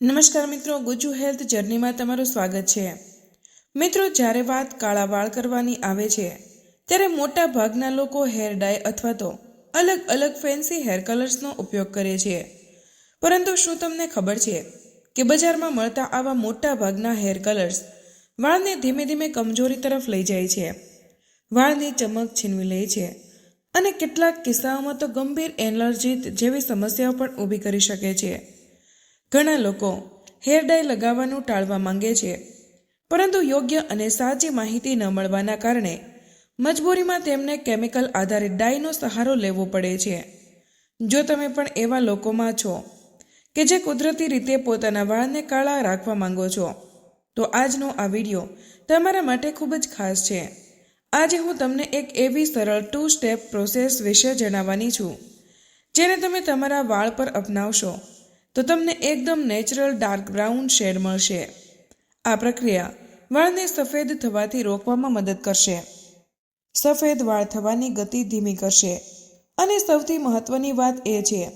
નમસ્કાર મિત્રો, ગુજુ હેલ્થ જર્નીમાં તમારું સ્વાગત છે. મિત્રો, જ્યારે વાત કાળા વાળ કરવાની આવે છે, ત્યારે મોટા ભાગના લોકો હેર ડાય અથવા તો અલગ અલગ ફેન્સી હેર કલર્સનો ઉપયોગ કરે છે. પરંતુ શું તમને ખબર છે કે બજારમાં મળતા આવા મોટા ભાગના હેર કલર્સ વાળને ધીમે ધીમે કમજોરી તરફ લઈ જાય છે. વાળની ચમક છીનવી લે છે અને કેટલાક કિસ્સાઓમાં તો ગંભીર એલર્જી જેવી સમસ્યાઓ પણ ઊભી કરી શકે છે. ઘણા લોકો હેર ડાય લગાવવાનું ટાળવા માંગે છે. પરંતુ યોગ્ય અને સાચી માહિતી ન મળવાના કારણે મજબૂરીમાં તેમને કેમિકલ આધારિત ડાયનો સહારો લેવો પડે છે. જો તમે પણ એવા લોકોમાં છો કે જે કુદરતી રીતે પોતાના વાળને કાળા રાખવા માંગો છો, તો આજનો આ વીડિયો તમારા માટે ખૂબ જ ખાસ છે. આજે હું તમને એક એવી સરળ ટુ સ્ટેપ પ્રોસેસ વિશે જણાવવાની છું, જેને તમે તમારા વાળ પર અપનાવશો. તો તમને એકદમ નેચરલ ડાર્ક બ્રાઉન શેડ મળશે. આ પ્રક્રિયા વાળને સફેદ થવાથી રોકવામાં મદદ કરશે. સફેદ વાળ થવાની ગતિ ધીમી કરશે. અને સૌથી મહત્વની વાત એ છે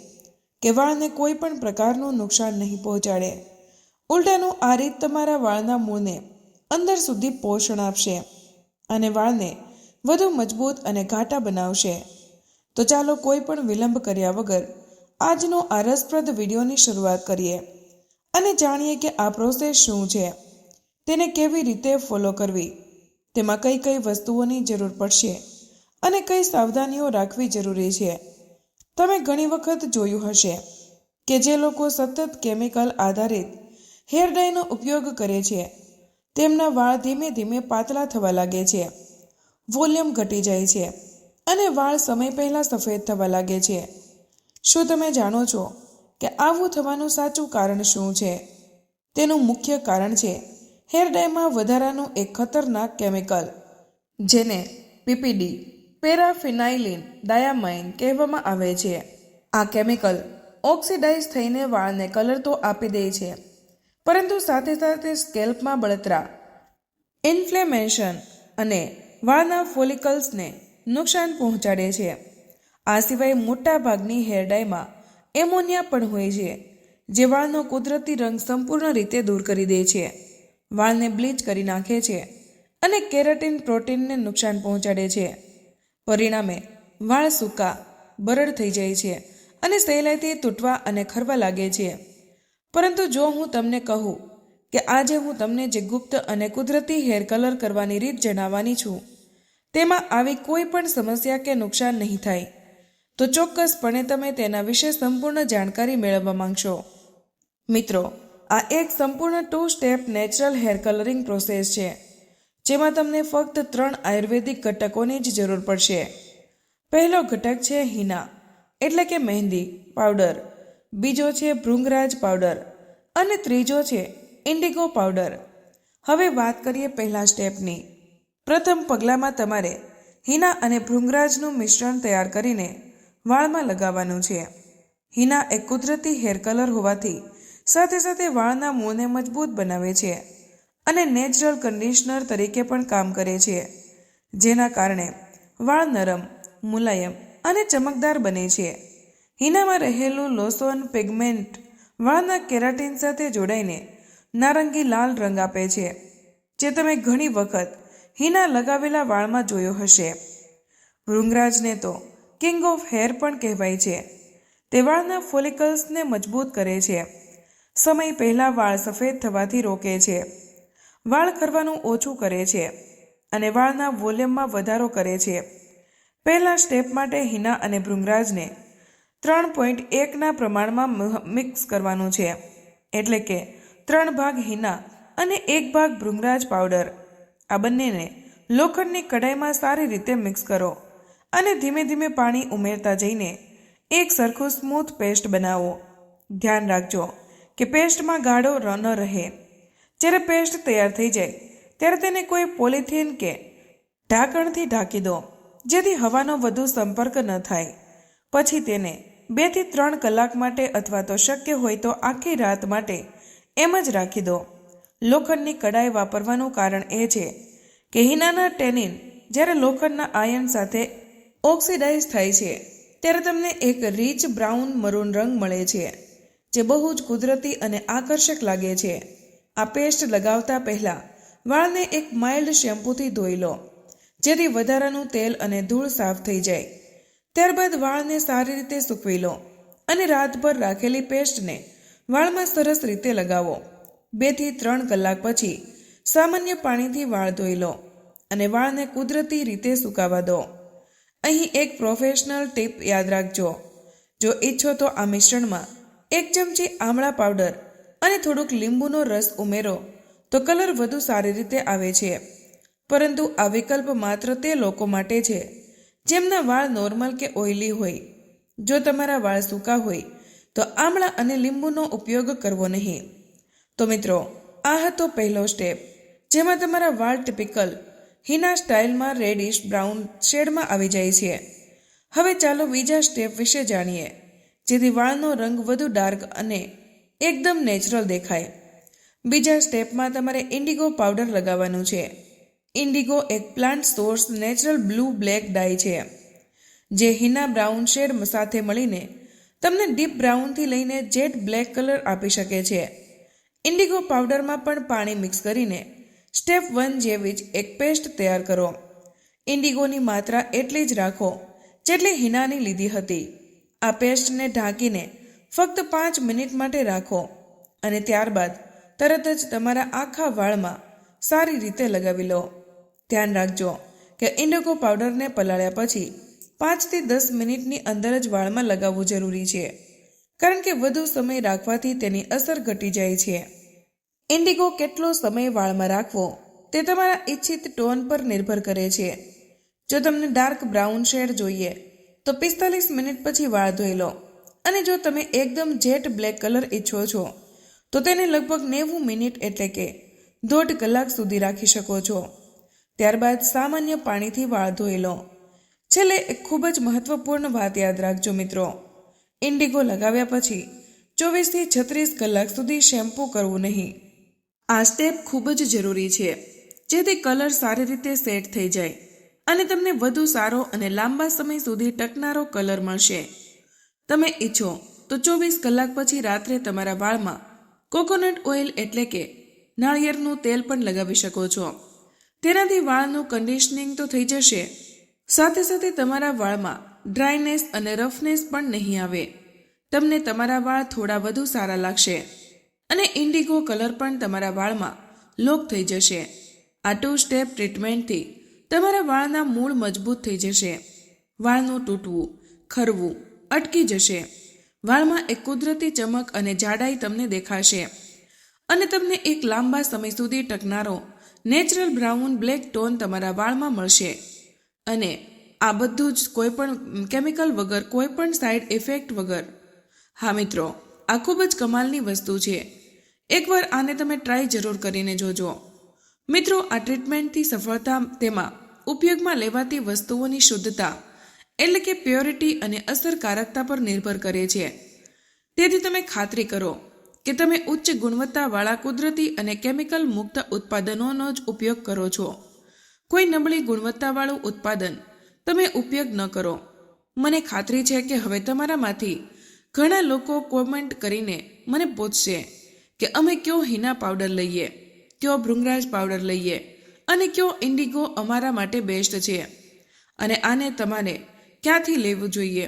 કે વાળને કોઈ પણ પ્રકારનું નુકસાન નહીં પહોંચાડે. ઉલટાનું આ રીત તમારા વાળના મૂળને અંદર સુધી પોષણ આપશે અને વાળને વધુ મજબૂત અને ઘાટા બનાવશે. તો ચાલો કોઈ પણ વિલંબ કર્યા વગર આજનો આ રસપ્રદ વિડીયોની શરૂઆત કરીએ અને જાણીએ કે આ પ્રોસેસ શું છે. તેને કેવી રીતે ફોલો કરવી? તેમાં કઈ કઈ વસ્તુઓની જરૂર પડશે અને કઈ સાવધાનીઓ રાખવી જરૂરી છે. તમે ઘણી વખત જોયું હશે કે જે લોકો સતત કેમિકલ આધારિત હેર ડાયનો ઉપયોગ કરે છે, તેમના વાળ ધીમે ધીમે પાતળા થવા લાગે છે, વોલ્યુમ ઘટી જાય છે અને વાળ સમય પહેલાં સફેદ થવા લાગે છે. શું તમે જાણો છો કે આવું થવાનું સાચું કારણ શું છે? તેનું મુખ્ય કારણ છે હેર ડાયમાં વધારાનું એક ખતરનાક કેમિકલ, જેને પીપીડી, પેરાફિનાઇલિન, ડાયામાઇન કહેવામાં આવે છે. આ કેમિકલ ઓક્સિડાઇઝ થઈને વાળને કલર તો આપી દે છે, પરંતુ સાથે સાથે સ્કેલ્પમાં બળતરા, ઇન્ફ્લેમેશન અને વાળના ફોલિકલ્સને નુકસાન પહોંચાડે છે. આ સિવાય મોટા ભાગની હેર ડાયમાં એમોનિયા પણ હોય છે, જે વાળનો કુદરતી રંગ સંપૂર્ણ રીતે દૂર કરી દે છે. વાળને બ્લીચ કરી નાખે છે અને કેરાટીન પ્રોટીનને નુકસાન પહોંચાડે છે. પરિણામે, વાળ સૂકા, બરડ થઈ જાય છે અને સહેલાઈથી તૂટવા અને ખરવા લાગે છે. પરંતુ જો હું તમને કહું કે આજે હું તમને જે ગુપ્ત અને કુદરતી હેર કલર કરવાની રીત જણાવવાની છું, તેમાં આવી કોઈ પણ સમસ્યા કે નુકસાન નહીં થાય. તો ચોક્કસપણે તમે તેના વિશે સંપૂર્ણ જાણકારી મેળવવા માંગશો. મિત્રો, આ એક સંપૂર્ણ two step natural hair colouring process છે, જેમાં તમને ફક્ત ત્રણ આયુર્વેદિક ઘટકોની જ જરૂર પડશે. પહેલો ઘટક છે હિના, એટલે કે મહેંદી પાવડર બીજો છે ભૃંગરાજ પાવડર અને ત્રીજો છે ઇન્ડિગો પાવડર હવે વાત કરીએ પહેલા સ્ટેપની પ્રથમ પગલામાં તમારે હિના અને ભૃંગરાજનું મિશ્રણ તૈયાર કરીને વાળમાં લગાવવાનું છે. હિના એક કુદરતી હેર કલર હોવાથી સાથે સાથે વાળના મૂળને મજબૂત બનાવે છે અને નેચરલ કન્ડિશનર તરીકે પણ કામ કરે છે. જેના કારણે વાળ નરમ, મુલાયમ અને ચમકદાર બને છે. હિનામાં રહેલું લોસોન પિગમેન્ટ વાળના કેરાટીન સાથે જોડાઈને નારંગી લાલ રંગ આપે છે, જે તમે ઘણી વખત હિના લગાવેલા વાળમાં જોયો હશે. ભૃંગરાજને તો કિંગ ઓફ હેર પણ કહેવાય છે. તે વાળના ફોલિકલ્સને મજબૂત કરે છે. સમય પહેલાં વાળ સફેદ થવાથી રોકે છે. વાળ ખરવાનું ઓછું કરે છે અને વાળના વોલ્યુમમાં વધારો કરે છે. પહેલા સ્ટેપ માટે હિના અને ભૃંગરાજને ત્રણ પોઈન્ટ એકના પ્રમાણમાં મિક્સ કરવાનું છે. એટલે કે ત્રણ ભાગ હિના અને એક ભાગ ભૃંગરાજ પાવડર. આ બંનેને લોખંડની કઢાઈમાં સારી રીતે મિક્સ કરો. અને ધીમે ધીમે પાણી ઉમેરતા જઈને એક સરખું સ્મૂથ પેસ્ટ બનાવો. ધ્યાન રાખજો કે પેસ્ટમાં ગાઢો ન રહે. જ્યારે પેસ્ટ તૈયાર થઈ જાય, ત્યારે તેને કોઈ પોલિથીન કે ઢાંકણથી ઢાંકી દો, જેથી હવાનો વધુ સંપર્ક ન થાય. પછી તેને બેથી ત્રણ કલાક માટે અથવા તો શક્ય હોય તો આખી રાત માટે એમ જ રાખી દો. લોખંડની કડાઈ વાપરવાનું કારણ એ છે કે હિનાના ટેનિન જ્યારે લોખંડના આયન સાથે ઓક્સિડાઇઝ થાય છે, ત્યારે તમને એક રીચ બ્રાઉન મરૂન રંગ મળે છે, જે બહુ જ કુદરતી અને આકર્ષક લાગે છે. આ પેસ્ટ લગાવતા પહેલાં, વાળને એક માઇલ્ડ શેમ્પૂથી ધોઈ લો, જેથી વધારાનું તેલ અને ધૂળ સાફ થઈ જાય. ત્યારબાદ વાળને સારી રીતે સૂકવી લો અને રાતભર રાખેલી પેસ્ટને વાળમાં સરસ રીતે લગાવો. બેથી ત્રણ કલાક પછી, સામાન્ય પાણીથી વાળ ધોઈ લો અને વાળને કુદરતી રીતે સુકાવા દો. અહીં એક પ્રોફેશનલ ટીપ યાદ રાખજો. જો ઈચ્છો તો આ મિશ્રણમાં એક ચમચી આમળા પાવડર અને થોડુંક લીંબુનો રસ ઉમેરો. તો કલર વધુ સારી રીતે આવે છે. પરંતુ આ વિકલ્પ માત્ર તે લોકો માટે છે, જેમના વાળ નોર્મલ કે ઓઇલી હોય. જો તમારા વાળ સૂકા હોય, તો આમળા અને લીંબુનો ઉપયોગ કરવો નહીં. તો મિત્રો, આ હતો પહેલો સ્ટેપ જેમાં તમારા વાળ ટિપિકલ હિના સ્ટાઇલમાં રેડિશ બ્રાઉન શેડમાં આવી જાય છે. હવે ચાલો બીજા સ્ટેપ વિશે જાણીએ, જેથી વાળનો રંગ વધુ ડાર્ક અને એકદમ નેચરલ દેખાય. બીજા સ્ટેપમાં તમારે ઇન્ડિગો પાવડર લગાવવાનું છે. ઇન્ડિગો એક plant source natural blue black dye છે, જે હિના બ્રાઉન શેડ સાથે મળીને તમને ડીપ બ્રાઉનથી લઈને જેટ બ્લેક કલર આપી શકે છે. ઇન્ડિગો પાવડરમાં પણ પાણી મિક્સ કરીને સ્ટેપ વન જેવી જ એક પેસ્ટ તૈયાર કરો. ઇન્ડિગોની માત્રા એટલી જ રાખો જેટલી હિનાની લીધી હતી. આ પેસ્ટને ઢાંકીને ફક્ત પાંચ મિનિટ માટે રાખો અને ત્યારબાદ તરત જ તમારા આખા વાળમાં સારી રીતે લગાવી લો. ધ્યાન રાખજો કે ઇન્ડિગો પાવડરને પલાળ્યા પછી પાંચથી દસ મિનિટની અંદર જ વાળમાં લગાવવું જરૂરી છે. કારણ કે વધુ સમય રાખવાથી તેની અસર ઘટી જાય છે. ઇન્ડિગો કેટલો સમય વાળમાં રાખવો તે તમારા ઈચ્છિત ટોન પર નિર્ભર કરે છે. જો તમને ડાર્ક બ્રાઉન શેડ જોઈએ, તો પિસ્તાલીસ મિનિટ પછી વાળ ધોઈ લો. અને જો તમે એકદમ જેટ બ્લેક કલર ઈચ્છો છો, તો તેને લગભગ નેવું મિનિટ એટલે કે દોઢ કલાક સુધી રાખી શકો છો. ત્યારબાદ સામાન્ય પાણીથી વાળ ધોઈ લો. છેલ્લે એક ખૂબ જ મહત્વપૂર્ણ વાત યાદ રાખજો મિત્રો. ઇન્ડિગો લગાવ્યા પછી ચોવીસથી છત્રીસ કલાક સુધી શેમ્પૂ કરવું નહીં. આ સ્ટેપ ખૂબ જ જરૂરી છે જેથી કલર સારી રીતે સેટ થઈ જાય અને તમને વધુ સારો અને લાંબા સમય સુધી ટકનારો કલર મળશે. તમે ઈચ્છો તો ચોવીસ કલાક પછી રાત્રે તમારા વાળમાં કોકોનટ ઓઇલ એટલે કે નાળિયેરનું તેલ પણ લગાવી શકો છો. તેનાથી વાળનું કન્ડિશનિંગ તો થઈ જશે. સાથે સાથે તમારા વાળમાં ડ્રાયનેસ અને રફનેસ પણ નહીં આવે. તમને તમારા વાળ થોડા વધુ સારા લાગશે. અને ઇન્ડિગો કલર પણ તમારા વાળમાં લોક થઈ જશે. આ ટુ સ્ટેપ ટ્રીટમેન્ટથી તમારા વાળના મૂળ મજબૂત થઈ જશે. વાળનું તૂટવું, ખરવું, અટકી જશે. વાળમાં એક કુદરતી ચમક અને જાડાઈ તમને દેખાશે. અને તમને એક લાંબા સમય સુધી ટકનારો નેચરલ બ્રાઉન બ્લેક ટોન તમારા વાળમાં મળશે. અને આ બધું જ કોઈ પણ કેમિકલ વગર, કોઈ પણ સાઇડ ઇફેક્ટ વગર. હા મિત્રો, આ ખૂબ જ કમાલની વસ્તુ છે. એકવાર આને તમે ટ્રાય જરૂર કરીને જોજો. મિત્રો, આ ટ્રીટમેન્ટથી સફળતા તેમાં ઉપયોગમાં લેવાતી વસ્તુઓની શુદ્ધતા એટલે કે પ્યોરિટી અને અસરકારકતા પર નિર્ભર કરે છે. તેથી તમે ખાતરી કરો કે તમે ઉચ્ચ ગુણવત્તાવાળા કુદરતી અને કેમિકલ મુક્ત ઉત્પાદનોનો જ ઉપયોગ કરો છો. કોઈ નબળી ગુણવત્તાવાળું ઉત્પાદન તમે ઉપયોગ ન કરો. મને ખાતરી છે કે હવે તમારામાંથી ઘણા લોકો કોમેન્ટ કરીને મને પૂછશે. કે અમે કયો હિના પાવડર લઈએ, કયો ભૃંગરાજ પાવડર લઈએ અને કયો ઇન્ડિગો અમારા માટે બેસ્ટ છે. અને આને તમારે ક્યાંથી લેવું જોઈએ?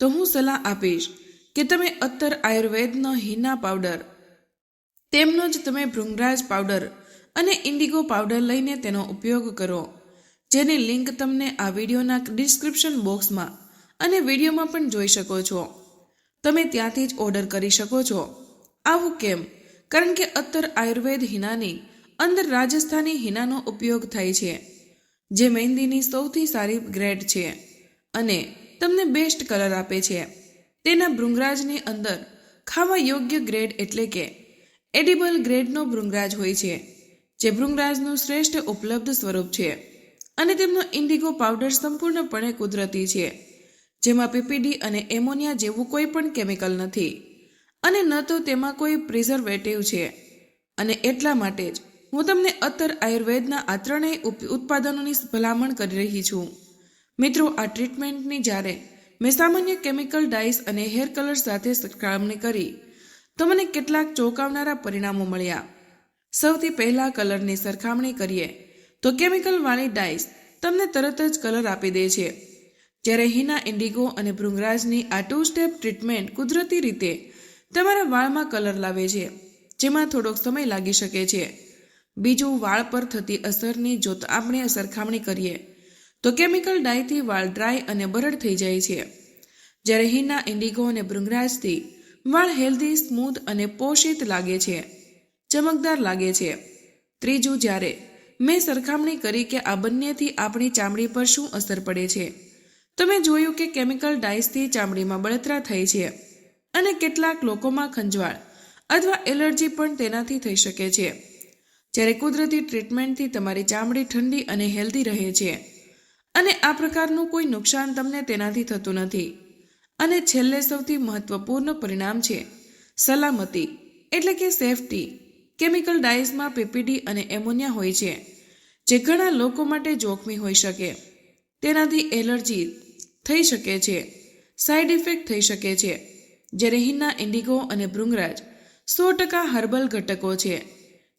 તો હું સલાહ આપીશ કે તમે અત્તર આયુર્વેદનો હિના પાવડર, તેમનો જ તમે ભૃંગરાજ પાવડર અને ઇન્ડિગો પાવડર લઈને તેનો ઉપયોગ કરો, જેની લિંક તમને આ વિડીયોના ડિસ્ક્રિપ્શન બોક્સમાં અને વિડીયોમાં પણ જોઈ શકો છો. તમે ત્યાંથી જ ઓર્ડર કરી શકો છો. આવું કેમ? કારણ કે અત્તર આયુર્વેદ હિનાની અંદર રાજસ્થાની હિનાનો ઉપયોગ થાય છે, જે મહેંદીની સૌથી સારી ગ્રેડ છે અને તમને બેસ્ટ કલર આપે છે. તેના ભૃંગરાજની અંદર ખાવા યોગ્ય ગ્રેડ એટલે કે એડિબલ ગ્રેડનો ભૃંગરાજ હોય છે, જે ભૃંગરાજનું શ્રેષ્ઠ ઉપલબ્ધ સ્વરૂપ છે અને તેમનો ઇન્ડિગો પાવડર સંપૂર્ણપણે કુદરતી છે, જેમાં પીપીડી અને એમોનિયા જેવું કોઈ પણ કેમિકલ નથી. અને ન તો તેમાં કોઈ પ્રિઝર્વેટિવ છે. અને એટલા માટે જ હું તમને અત્તર આયુર્વેદના આ ત્રણેય ઉત્પાદનોની ભલામણ કરી રહી છું. મિત્રો, આ ટ્રીટમેન્ટની જ્યારે મેં સામાન્ય કેમિકલ ડાઇસ અને હેર કલર સાથે સરખામણી કરી, તો મને કેટલાક ચોંકાવનારા પરિણામો મળ્યા. સૌથી પહેલા કલરની સરખામણી કરીએ, તો કેમિકલવાળી ડાઈસ તમને તરત જ કલર આપી દે છે. જ્યારે હિના ઇન્ડિગો અને ભૃંગરાજની આ ટુ સ્ટેપ ટ્રીટમેન્ટ કુદરતી રીતે તમારા વાળમાં કલર લાવે છે, જેમાં થોડોક સમય લાગી શકે છે. બીજું, વાળ પર થતી અસરની જો આપણે સરખામણી કરીએ. તો કેમિકલ ડાયથી વાળ ડ્રાય અને બરડ થઈ જાય છે. જ્યારે હિના, ઇન્ડિગો અને ભૃંગરાજથી વાળ હેલ્ધી સ્મૂથ અને પોષિત લાગે છે. ચમકદાર લાગે છે. ત્રીજું, જ્યારે મેં સરખામણી કરી કે આ બંનેથી આપણી ચામડી પર શું અસર પડે છે. તો મેં જોયું કે કેમિકલ ડાયસથી ચામડીમાં બળતરા થાય છે. અને કેટલાક લોકોમાં ખંજવાળ અથવા એલર્જી પણ તેનાથી થઈ શકે છે. જ્યારે કુદરતી ટ્રીટમેન્ટથી તમારી ચામડી ઠંડી અને હેલ્ધી રહે છે અને આ પ્રકારનું કોઈ નુકસાન તમને તેનાથી થતું નથી. અને છેલ્લે સૌથી મહત્વપૂર્ણ પરિણામ છે સલામતી, એટલે કે સેફટી. કેમિકલ ડાઇઝમાં પીપીડી અને એમોનિયા હોય છે, જે ઘણા લોકો માટે જોખમી હોઈ શકે. તેનાથી એલર્જી થઈ શકે છે, સાઇડ ઇફેક્ટ થઈ શકે છે જ્યારે હિના ઇન્ડિગો અને ભૃંગરાજ સો ટકા હર્બલ ઘટકો છે,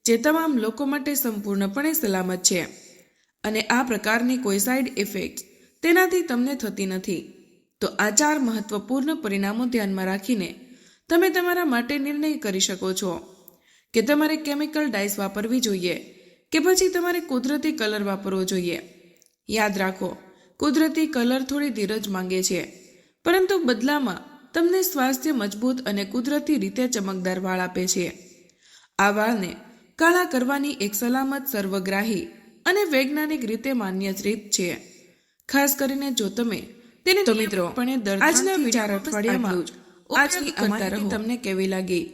જે તમામ લોકો માટે સંપૂર્ણપણે સલામત છે. અને આ પ્રકારની કોઈ સાઇડ ઇફેક્ટ તેનાથી તમને થતી નથી. તો આ ચાર મહત્વપૂર્ણ પરિણામો ધ્યાનમાં રાખીને તમે તમારા માટે નિર્ણય કરી શકો છો કે તમારે કેમિકલ ડાઇસ વાપરવી જોઈએ કે પછી તમારે કુદરતી કલર વાપરવો જોઈએ. યાદ રાખો, કુદરતી કલર થોડી ધીરજ માંગે છે, પરંતુ બદલામાં તમને સ્વાસ્થ્ય મજબૂત અને કુદરતી રીતે ચમકદાર વાળ આપે છે. આ વાળને કાળા કરવાની એક સલામત સર્વગ્રાહી અને વૈજ્ઞાનિક રીતે માન્ય રીત છે. ખાસ કરીને જો તમે તેને તો મિત્રો આજના વિચાર અઠવાડિયામાં આજની માહિતી તમને કેવી લાગી?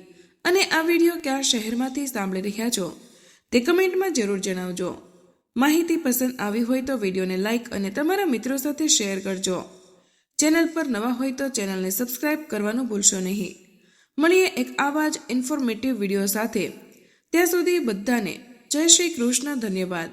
અને આ વીડિયો કયા શહેરમાંથી સાંભળી રહ્યા છો તે કમેન્ટમાં જરૂર જણાવજો. માહિતી પસંદ આવી હોય તો વિડીયોને લાઇક અને તમારા મિત્રો સાથે શેર કરજો. ચેનલ પર નવા હોય તો ચેનલને સબસ્ક્રાઇબ કરવાનું ભૂલશો નહીં. મળીએ એક આવા જ ઇન્ફોર્મેટિવ વીડિયો સાથે. ત્યાં સુધી બધાને જય શ્રી કૃષ્ણ, ધન્યવાદ.